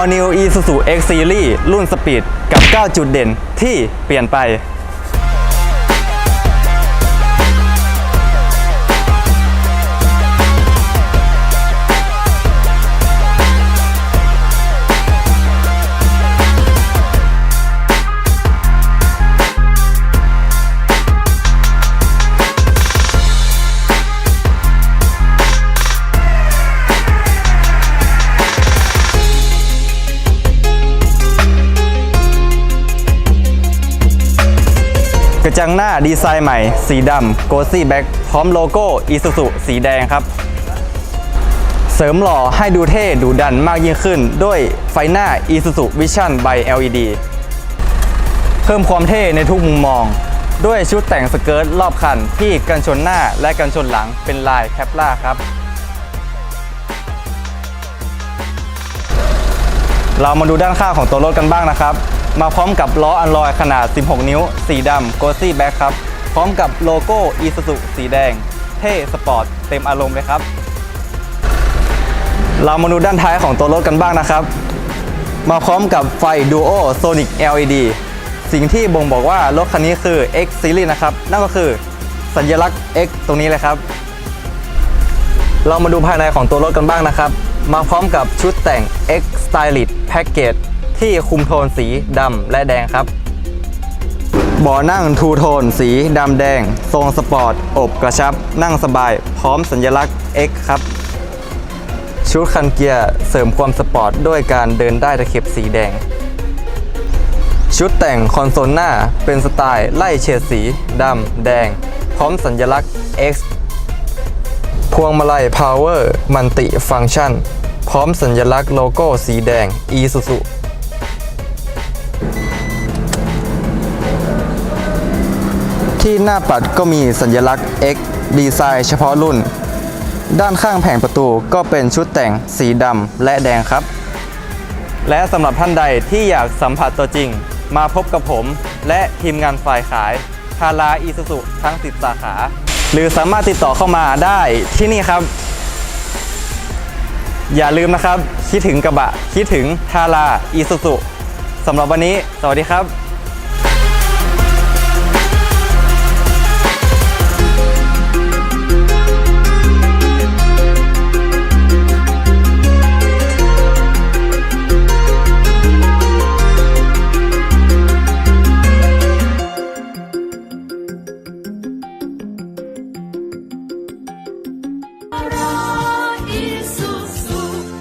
All New Isuzu X Series รุ่นสปีดกับ 9 จุดเด่นที่เปลี่ยนไป กระจังหน้าดีไซน์ใหม่ สีดำโกซี่แบ็กพร้อมโลโก้ Isuzu สีแดงครับ เสริมหล่อให้ดูเท่ดูดันมากยิ่งขึ้น ด้วยไฟหน้า Isuzu Vision by LED เพิ่มความเท่ในทุกมุมมอง ด้วยชุดแต่งสเกิร์ตรอบคันที่กันชนหน้าและกันชนหลังเป็นลายแคปล่าครับ เรามาดูด้านข้างของตัวรถกันบ้างนะครับ มาพร้อมกับล้ออันลอยขนาด 16 นิ้ว สีดำโกซี่แบ็คครับ พร้อมกับโลโก้ Isuzu สีแดง เท่สปอร์ตเต็มอารมณ์เลยครับ เรามาดูด้านท้ายของตัวรถกันบ้างนะครับ มาพร้อมกับไฟ Duo Sonic LED สิ่งที่บ่งบอกว่ารถคันนี้คือ X Series นะครับ นั่นก็คือสัญลักษณ์ X ตรงนี้เลยครับ เรามาดูภายในของตัวรถกันบ้างนะครับ มาพร้อมกับชุดแต่ง X Stylish Package ที่คุมโทนสีดำและแดงครับเบาะนั่งทูโทนสีดำแดง ทรงสปอร์ต อบกระชับ นั่งสบาย พร้อมสัญลักษณ์ X ครับ ชุดคันเกียร์เสริมความสปอร์ต ด้วยการเดินได้ตะเข็บสีแดง ชุดแต่งคอนโซลหน้าเป็นสไตล์ไล่เฉดสีดำแดง พร้อมสัญลักษณ์ X พวงมาลัย Power มันติฟัง c t ชัน พร้อมสัญลักษณ์โลโก้สีแดง Isuzu ที่หน้าปัดก็มีสัญลักษณ์ X ดีไซน์เฉพาะรุ่น ด้านข้างแผงประตูก็เป็นชุดแต่งสีดำและแดงครับ และสำหรับท่านใดที่อยากสัมผัสตัวจริง มาพบกับผม และทีมงานฝ่ายขายทาราอีสุสุทั้ง 10 สาขา หรือสามารถติดต่อเข้ามาได้ที่นี่ครับ อย่าลืมนะครับ คิดถึงกระบะ คิดถึงทาราอีสุสุสำหรับวันนี้ สวัสดีครับ